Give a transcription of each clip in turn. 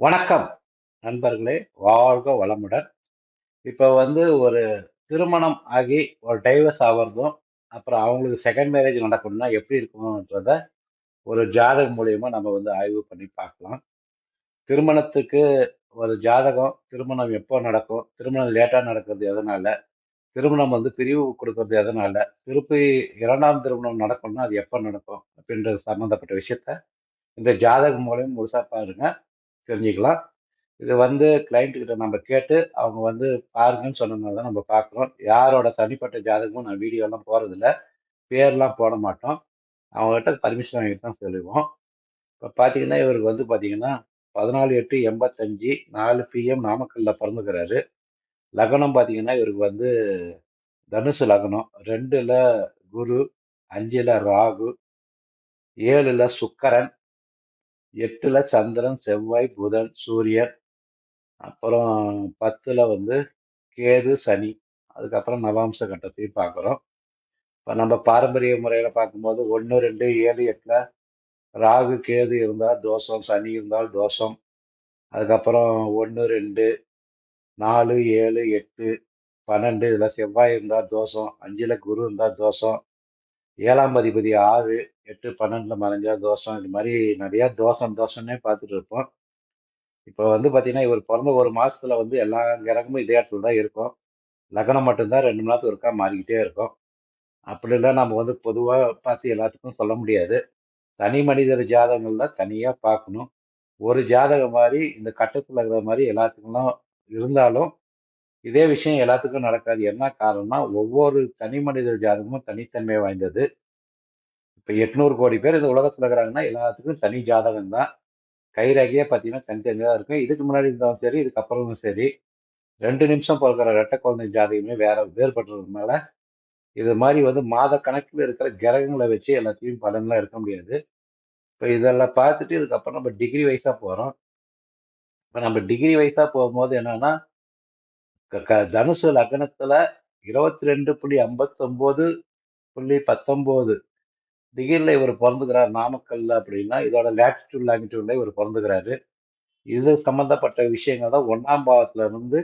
வணக்கம் நண்பர்களே. வாழ்க வளமுடன். இப்போ வந்து ஒரு திருமணம் ஆகி ஒரு டைவர்ஸ் ஆகிறதும் அப்புறம் அவங்களுக்கு செகண்ட் மேரேஜ் நடக்கணும்னா எப்படி இருக்கணுன்றத ஒரு ஜாதகம் மூலயமா நம்ம வந்து ஆய்வு பண்ணி பார்க்கலாம். திருமணத்துக்கு ஒரு ஜாதகம் திருமணம் எப்போ நடக்கும் திருமணம் லேட்டாக நடக்கிறது எதனால திருமணம் வந்து பிரிவு கொடுக்கறது எதனால திருப்பி இரண்டாம் திருமணம் நடக்கணும்னா அது எப்போ நடக்கும் அப்படின்றது சம்மந்தப்பட்ட விஷயத்த இந்த ஜாதகம் மூலியம் முழுசாக பாருங்க. தெரிஞ்சுக்கலாம். இது வந்து கிளைண்ட் கிட்ட நம்ம கேட்டு அவங்க வந்து பாருங்கன்னு சொன்னதுனால தான் நம்ம பார்க்குறோம். யாரோட தனிப்பட்ட ஜாதகமும் நான் வீடியோலாம் போகிறதில்ல பேர்லாம் போட மாட்டோம். அவங்ககிட்ட பர்மிஷன் வாங்கிட்டு தான் சொல்லுவோம். இப்போ பார்த்தீங்கன்னா இவருக்கு வந்து பார்த்தீங்கன்னா பதினாலு எட்டு எண்பத்தஞ்சு நாலு பிஎம் நாமக்கல்ல பிறந்துக்கிறாரு. லக்னம் பார்த்தீங்கன்னா இவருக்கு வந்து தனுசு லக்னம். ரெண்டுல குரு அஞ்சில் ராகு ஏழுல சுக்கரன் எட்டுல சந்திரன் செவ்வாய் புதன் சூரியன். அப்புறம் பத்துல வந்து கேது சனி. அதுக்கப்புறம் நவாம்ச கட்டத்தையும் பார்க்குறோம். இப்போ நம்ம பாரம்பரிய முறையில் பார்க்கும்போது ஒன்று ரெண்டு ஏழு எட்டில் ராகு கேது இருந்தால் தோஷம் சனி இருந்தால் தோஷம். அதுக்கப்புறம் ஒன்று ரெண்டு நாலு ஏழு எட்டு பன்னெண்டு இதில் செவ்வாய் இருந்தால் தோஷம் அஞ்சில் குரு இருந்தால் தோஷம். ஏழாம் அதிபதி ஆறு எட்டு பன்னெண்டில் மறைஞ்சா தோஷம். இது மாதிரி நிறையா தோஷம் தோஷம்னே பார்த்துட்டு இருப்போம். இப்போ வந்து பார்த்தீங்கன்னா இவர் பிறந்த ஒரு மாதத்தில் வந்து எல்லா கிரகமும் இதே இடத்துல தான் இருக்கும். லக்னம் மட்டும்தான் ரெண்டு மணி நேரத்துக்கு ஒருக்கா மாறிக்கிட்டே இருக்கும். அப்படிலாம் நம்ம வந்து பொதுவாக பார்த்து எல்லாத்துக்கும் சொல்ல முடியாது. தனி மனிதர் ஜாதகங்கள்ல தனியாக பார்க்கணும். ஒரு ஜாதகம் மாதிரி இந்த கட்டத்தில் இருக்கிற மாதிரி எல்லாத்துக்கும் இருந்தாலும் இதே விஷயம் எல்லாத்துக்கும் நடக்காது. என்ன காரணம்னா ஒவ்வொரு தனி மனிதர் ஜாதகமும் தனித்தன்மை வாய்ந்தது. இப்போ எட்நூறு கோடி பேர் இந்த உலகத்தில் இருக்கிறாங்கன்னா எல்லாத்துக்கும் தனி ஜாதகம் தான். கைரேகையே பார்த்தீங்கன்னா தனித்தனியாக தான் இருக்கும். இதுக்கு முன்னாடி இருந்தாலும் சரி இதுக்கப்புறமும் சரி. ரெண்டு நிமிஷம் பிறக்கிற ரெட்டை குழந்தை ஜாதகமே வேற வேறுபடுறதுனால இது மாதிரி வந்து மாத கணக்கில் இருக்கிற கிரகங்களை வச்சு எல்லாத்தையும் பலன்லாம் எடுக்க முடியாது. இப்போ இதெல்லாம் பார்த்துட்டு இதுக்கப்புறம் நம்ம டிகிரி வைஸாக போகிறோம் இப்போ நம்ம டிகிரி வைஸாக போகும்போது என்னென்னா தனுசு லக்னத்துல இருபத்தி ரெண்டு புள்ளி ஐம்பத்தொம்போது புள்ளி பத்தொம்போது. டிகிரியில் இவர் பிறந்துக்கிறார் நாமக்கல்ல அப்படின்னா இதோட லேட்டிடியூட் லாங்கிடியூட்ல இவர் பிறந்துக்கிறாரு இது சம்பந்தப்பட்ட விஷயங்கள் தான். ஒன்றாம் பாவத்துல இருந்து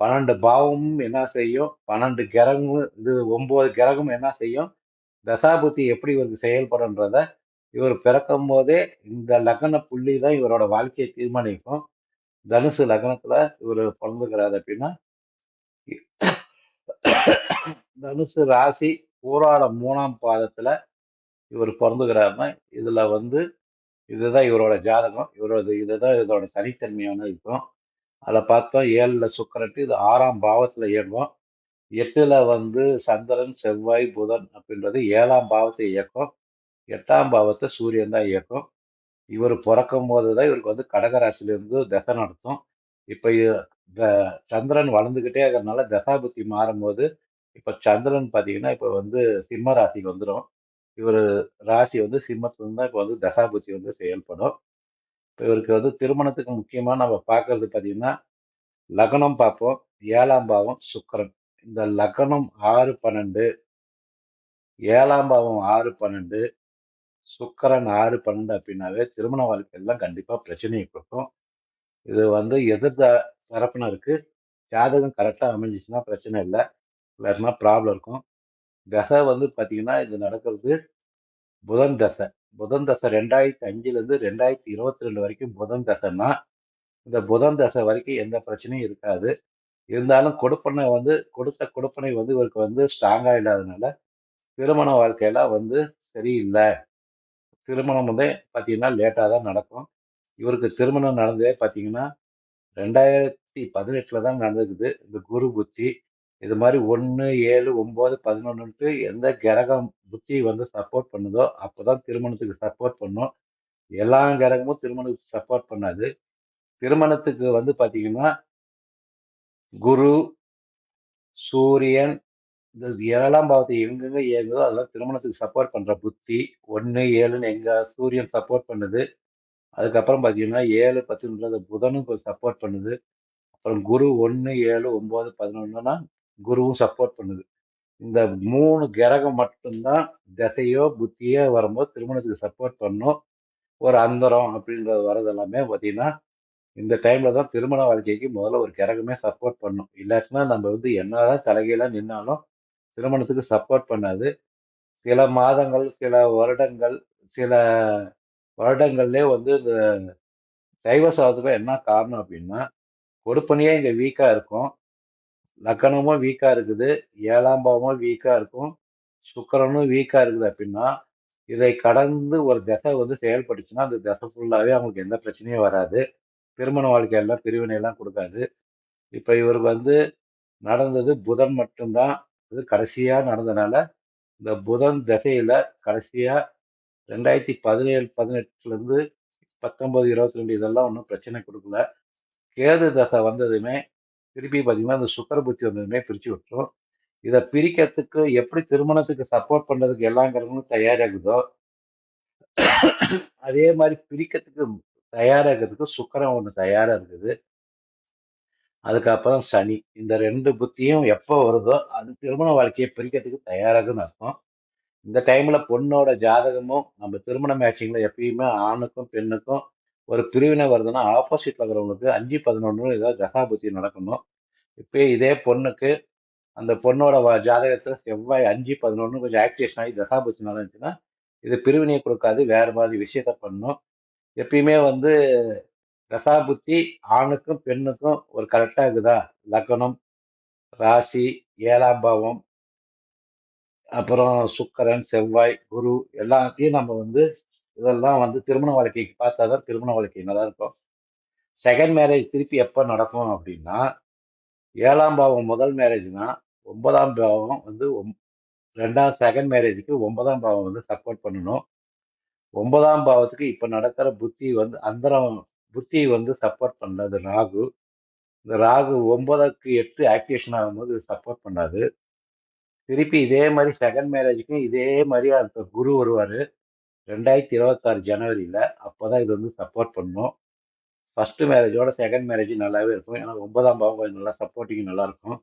பன்னெண்டு பாவமும் என்ன செய்யும்? பன்னெண்டு கிரகமும் இது ஒன்பது கிரகமும் என்ன செய்யும்? தசாபுத்தி எப்படி இவருக்கு செயல்படுன்றத இவர் பிறக்கும் போதே இந்த லக்ன புள்ளி தான் இவரோட வாழ்க்கையை தீர்மானிக்கும். தனுசு லக்னத்துல இவர் பிறந்துக்கிறாரு அப்படின்னா தனுசு ராசி பூராட மூணாம் பாதத்துல இவர் பிறந்துக்கிறாருன்னா இதுல வந்து இதுதான் இவரோட ஜாதகம் இவரோட இதுதான் இதோட தனித்தன்மையான இருக்கும். அதில் பார்த்தோம் ஏழில் சுக்கரட்டு இது ஆறாம் பாவத்தில் இயங்கும் எட்டில் வந்து சந்திரன் செவ்வாய் புதன் அப்படின்றது ஏழாம் பாவத்தை இயக்கும். எட்டாம் பாவத்தை சூரியன் தான் இயக்கும். இவர் பிறக்கும் போது தான் இவருக்கு வந்து கடகராசிலேருந்து தசை நடத்தும். இப்போ இந்த சந்திரன் வளர்ந்துக்கிட்டே இருக்கிறதுனால தசாபுத்தி மாறும்போது இப்போ சந்திரன் பார்த்தீங்கன்னா இப்போ வந்து சிம்ம ராசிக்கு வந்துடும் இவர் ராசி வந்து சிம்மத்துலேருந்து தான் இப்போ வந்து தசாபுத்தி வந்து செயல்படும். இப்போ இவருக்கு வந்து திருமணத்துக்கு முக்கியமாக நம்ம பார்க்கறது பார்த்தீங்கன்னா லக்னம் பார்ப்போம். ஏழாம் பாவம் சுக்கிரன். இந்த லக்னம் ஆறு பன்னெண்டு. ஏழாம் பாவம் ஆறு பன்னெண்டு. சுக்கரன் ஆறு பன்னெண்டு அப்படின்னாவே திருமண வாழ்க்கையெல்லாம் கண்டிப்பாக பிரச்சனையை கொடுக்கும். இது வந்து எதிர் த- தரப்பினருக்கு ஜாதகம் கரெக்டாக அமைஞ்சிச்சுன்னா பிரச்சனை இல்லை. வேறுனா ப்ராப்ளம் இருக்கும்? தசை வந்து பார்த்தீங்கன்னா இது நடக்கிறது புதன் தசை. புதன் தசை ரெண்டாயிரத்தி அஞ்சுலேருந்து ரெண்டாயிரத்தி இருபத்தி ரெண்டு வரைக்கும் புதன் தசைன்னா இந்த புதன் தசை வரைக்கும் எந்த பிரச்சனையும் இருக்காது. இருந்தாலும் கொடுப்பனை வந்து கொடுத்த கொடுப்பனை வந்து இவருக்கு வந்து ஸ்ட்ராங்காக இல்லாதனால திருமண வாழ்க்கையெல்லாம் வந்து சரியில்லை. திருமணம் வந்து பார்த்தீங்கன்னா லேட்டாக தான் நடக்கும். இவருக்கு திருமணம் நடந்ததே பார்த்தீங்கன்னா ரெண்டாயிரத்தி பதினெட்டில் தான் நடந்திருக்குது இந்த குரு புத்தி இது மாதிரி ஒன்று ஏழு ஒம்பது பதினொன்றுன்ட்டு எந்த கிரகம் புத்தி வந்து சப்போர்ட் பண்ணுதோ அப்போ தான் திருமணத்துக்கு சப்போர்ட் பண்ணும். எல்லா கிரகமும் திருமணத்துக்கு சப்போர்ட் பண்ணாது. திருமணத்துக்கு வந்து பார்த்தீங்கன்னா குரு சூரியன் இந்த ஏழாம் பாவத்தை எங்கெங்க இயங்குதோ அதெல்லாம் திருமணத்துக்கு சப்போர்ட் பண்ணுற புத்தி ஒன்று ஏழுன்னு எங்கே சூரியன் சப்போர்ட் பண்ணுது. அதுக்கப்புறம் பார்த்தீங்கன்னா ஏழு பத்துன்றது புதனும் சப்போர்ட் பண்ணுது. அப்புறம் குரு ஒன்று ஏழு ஒம்பது பதினொன்றுனா குருவும் சப்போர்ட் பண்ணுது. இந்த மூணு கிரகம் மட்டும்தான் திசையோ புத்தியோ வரும்போது திருமணத்துக்கு சப்போர்ட் பண்ணும். ஒரு அந்தரம் அப்படின்றது வர்றது எல்லாமே பார்த்தீங்கன்னா இந்த டைமில் தான் திருமண வாழ்க்கைக்கு முதல்ல ஒரு கிரகமே சப்போர்ட் பண்ணும். இல்லாச்சுன்னா நம்ம வந்து என்னதான் தலைகீழா நின்னாலும் திருமணத்துக்கு சப்போர்ட் பண்ணாது. சில மாதங்கள் சில வருடங்கள் சில வருடங்கள்லேயே வந்து இந்த சைவ சாதத்துக்கு என்ன காரணம் அப்படின்னா கொடுப்பனையே இங்கே வீக்காக இருக்கும். லக்கணமும் வீக்காக இருக்குது. ஏழாம் பாவமும் வீக்காக இருக்கும். சுக்கரனும் வீக்காக இருக்குது அப்படின்னா இதை கடந்து ஒரு தசை வந்து செயல்பட்டுச்சுன்னா அந்த தசை ஃபுல்லாகவே அவங்களுக்கு எந்த பிரச்சனையும் வராது. திருமண வாழ்க்கையெல்லாம் பிரிவினையெல்லாம் கொடுக்காது. இப்போ இவருக்கு வந்து நடந்தது புதன் மட்டும்தான். இது கடைசியாக நடந்தனால இந்த புதன் திசையில் கடைசியாக ரெண்டாயிரத்தி பதினேழு பதினெட்டுலேருந்து பத்தொம்பது இருபத்தி ரெண்டு இதெல்லாம் ஒன்றும் பிரச்சனை கொடுக்கல. கேது தசை வந்ததுமே திருப்பி பார்த்தீங்கன்னா அந்த சுக்கர புத்தி வந்ததுமே பிரித்து விட்டுரும். இதை பிரிக்கிறதுக்கு எப்படி திருமணத்துக்கு சப்போர்ட் பண்ணுறதுக்கு எல்லா கிரகங்களும் தயாராகுதோ அதே மாதிரி பிரிக்கிறதுக்கு தயாராகிறதுக்கு சுக்கரம் ஒன்று தயாராக இருக்குது. அதுக்கப்புறம் சனி. இந்த ரெண்டு புத்தியும் எப்போ வருதோ அது திருமண வாழ்க்கையை பிரிக்கிறதுக்கு தயாராகுன்னு அர்த்தம். இந்த டைம்ல பொண்ணோட ஜாதகமும் நம்ம திருமண மேட்சிங்ல எப்பயுமே ஆணுக்கும் பெண்ணுக்கும் ஒரு பிரிவினை வருதுன்னா ஆப்போசிட்டில் இருக்கிறவங்களுக்கு அஞ்சு பதினொன்று ஏதாவது தசாபுத்தி நடக்கணும். இப்போ இதே பொண்ணுக்கு அந்த பொண்ணோட ஜாதகத்தில் ஜாதகத்துல செவ்வாய் அஞ்சு பதினொன்று கொஞ்சம் ஆக்டிவேஷன் ஆகி தசாபுத்தி நடந்துச்சுன்னா இது பிரிவினையை கொடுக்காது வேற மாதிரி விஷயத்த பண்ணும். எப்பயுமே வந்து தசாபுத்தி ஆணுக்கும் பெண்ணுக்கும் ஒரு கரெக்டாக இருக்குதா? லக்கணம் ராசி ஏழாம் பாவம் அப்புறம் சுக்கரன் செவ்வாய் குரு எல்லாத்தையும் நம்ம வந்து இதெல்லாம் வந்து திருமண வாழ்க்கைக்கு பார்த்தா தான் திருமண வாழ்க்கை நல்லா இருக்கும். செகண்ட் மேரேஜ் திருப்பி எப்போ நடக்கும் அப்படின்னா ஏழாம் பாவம் முதல் மேரேஜ்னா ஒன்பதாம் பாவம் வந்து ஒம்- ரெண்டாம் செகண்ட் மேரேஜுக்கு ஒன்பதாம் பாவம் வந்து சப்போர்ட் பண்ணணும். ஒன்பதாம் பாவத்துக்கு இப்போ நடக்கிற புத்தி வந்து அந்தரம் புத்தி வந்து சப்போர்ட் பண்ணாது ராகு. இந்த ராகு ஒன்பதுக்கு எட்டு ஆக்டிவேஷன் ஆகும்போது சப்போர்ட் பண்ணாது. திருப்பி இதே மாதிரி செகண்ட் மேரேஜுக்கும் இதே மாதிரி அந்த குரு வருவார். ரெண்டாயிரத்தி இருபத்தாறு ஜனவரியில் அப்போ தான் இது வந்து சப்போர்ட் பண்ணும். ஃபஸ்ட்டு மேரேஜோட செகண்ட் மேரேஜ் நல்லாவே இருக்கும். ஏன்னா ஒன்பதாம் பாவம் கொஞ்சம் நல்லா சப்போர்ட்டிங் நல்லாயிருக்கும்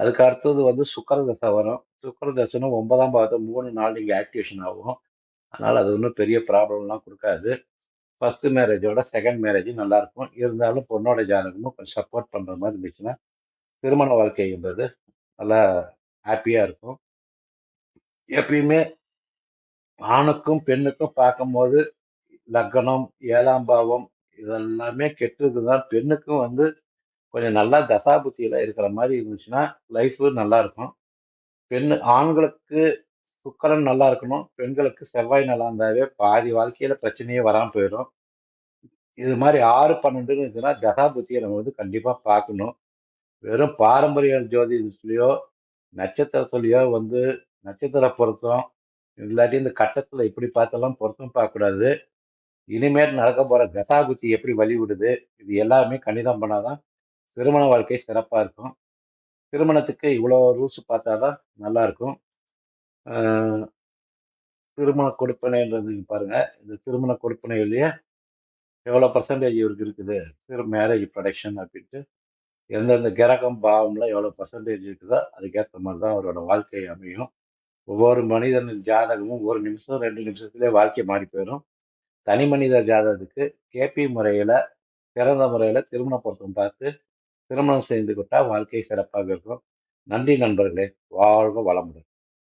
அதுக்கு அடுத்தது வந்து சுக்கர தசை வரும். சுக்கர தசைன்னு ஒன்பதாம் பாவத்தை மூணு நாள் நீங்கள் ஆக்டிவேஷன் ஆகும். அதனால் அது ஒன்றும் பெரிய ப்ராப்ளம்லாம் கொடுக்காது. ஃபஸ்ட்டு மேரேஜோட செகண்ட் மேரேஜ் நல்லா இருக்கும். இருந்தாலும் பொண்ணோட ஜாதகமும் கொஞ்சம் சப்போர்ட் பண்ணுற மாதிரி இருந்துச்சுன்னா திருமண வாழ்க்கைன்றது நல்லா ஹாப்பியாக இருக்கும். எப்பயுமே ஆணுக்கும் பெண்ணுக்கும் பார்க்கும்போது லக்னம் ஏழாம் பாவம் இதெல்லாமே கெட்டது தான். பெண்ணுக்கும் வந்து கொஞ்சம் நல்லா தசாபுத்தியில் இருக்கிற மாதிரி இருந்துச்சுன்னா லைஃப் நல்லா இருக்கும். பெண் ஆண்களுக்கு சுக்கரம் நல்லா இருக்கணும். பெண்களுக்கு செவ்வாய் நல்லா இருந்தாவே பாதி வாழ்க்கையில் பிரச்சனையே வராமல் போயிடும். இது மாதிரி ஆறு பன்னெண்டுன்னு இருந்துச்சுன்னா தசாபுத்தியை நம்ம வந்து கண்டிப்பாக பார்க்கணும். வெறும் பாரம்பரிய ஜோதிடத்துலயோ நட்சத்திரத்துலயோ வந்து நட்சத்திர பொருத்தம் இல்லாட்டி இந்த கட்டத்துல இப்படி பார்த்தெல்லாம் பொருத்தம் பார்க்கக்கூடாது. இனிமேல் நடக்க போற தசாபுத்தி எப்படி வழி விடுது இது எல்லாமே கணிதம் பண்ணாதான் திருமண வாழ்க்கை சிறப்பா இருக்கும். திருமணத்துக்கு இவ்வளோ ரூல்ஸ் பார்த்தாதான் நல்லா இருக்கும் திருமண கொடுப்பனைன்றது பாருங்க. இந்த திருமண கொடுப்பனையிலேயே எவ்வளோ பர்சன்டேஜ் இவருக்கு இருக்குது? திரு மேரேஜ் ப்ரொடக்ஷன் அப்படின்ட்டு. எந்தெந்த கிரகம் பாவம்லாம் எவ்வளோ பர்சன்டேஜ் இருக்குதோ அதுக்கேற்ற மாதிரி தான் அவரோட வாழ்க்கை அமையும். ஒவ்வொரு மனிதனின் ஜாதகமும் ஒரு நிமிஷம் ரெண்டு நிமிஷத்துலேயே வாழ்க்கை மாறி போயிடும் தனி மனித ஜாதகத்துக்கு கேபி முறையில் பிறந்த முறையில் திருமண பொருத்தம் பார்த்து திருமணம் செய்து கொண்டால் வாழ்க்கை சிறப்பாக இருக்கும். நன்றி நண்பர்களே வாழ்க வளமுடன்.